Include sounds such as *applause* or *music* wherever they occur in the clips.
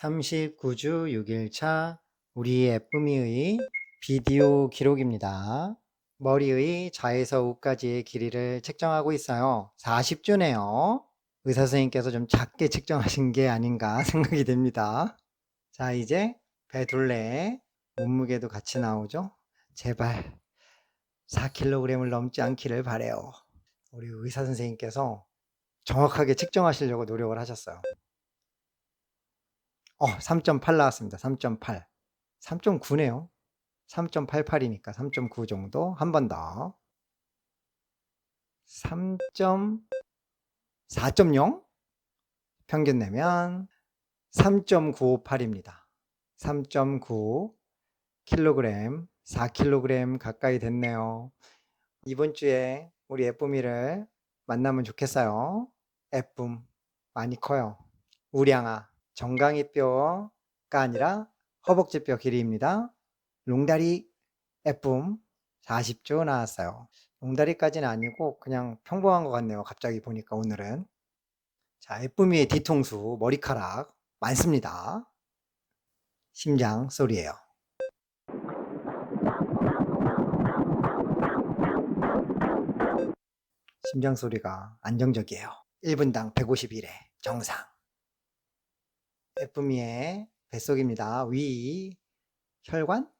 39주 6일차 우리 예쁨이의 비디오 기록입니다. 머리의 좌에서 우까지의 길이를 측정하고 있어요. 40주네요. 의사 선생님께서 좀 작게 측정하신 게 아닌가 *laughs* 생각이 됩니다. 자, 이제 배 둘레 몸무게도 같이 나오죠? 제발 4kg을 넘지 않기를 바래요. 우리 의사 선생님께서 정확하게 측정하시려고 노력을 하셨어요. 어, 3.8 나왔습니다. 3.8. 3.9네요. 3.88이니까 3.9 정도. 한 번 더. 3.4.0? 평균 내면 3.958입니다. 3.9 킬로그램, 4kg 가까이 됐네요. 이번 주에 우리 예쁨이를 만나면 좋겠어요. 예쁨 많이 커요. 우량아 정강이 뼈가 아니라 허벅지 뼈 길이입니다. 롱다리 예쁨 40조 나왔어요. 롱다리까지는 아니고 그냥 평범한 것 같네요. 갑자기 보니까 오늘은 자 예쁨이의 뒤통수 머리카락 많습니다. 심장 소리예요. 심장 소리가 안정적이에요. 1분당 151회 정상. 예쁨이의 뱃속입니다. 위 혈관?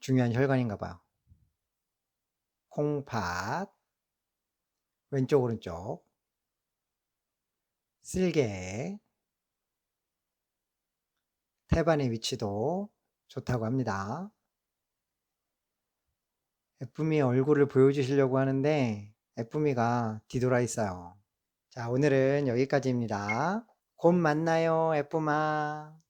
중요한 혈관인가 봐요. 콩팥 왼쪽 오른쪽 쓸개 태반의 위치도 좋다고 합니다. 에프미의 얼굴을 보여주시려고 하는데 에프미가 뒤돌아 있어요. 자, 오늘은 여기까지입니다. 곧 만나요, 에프마.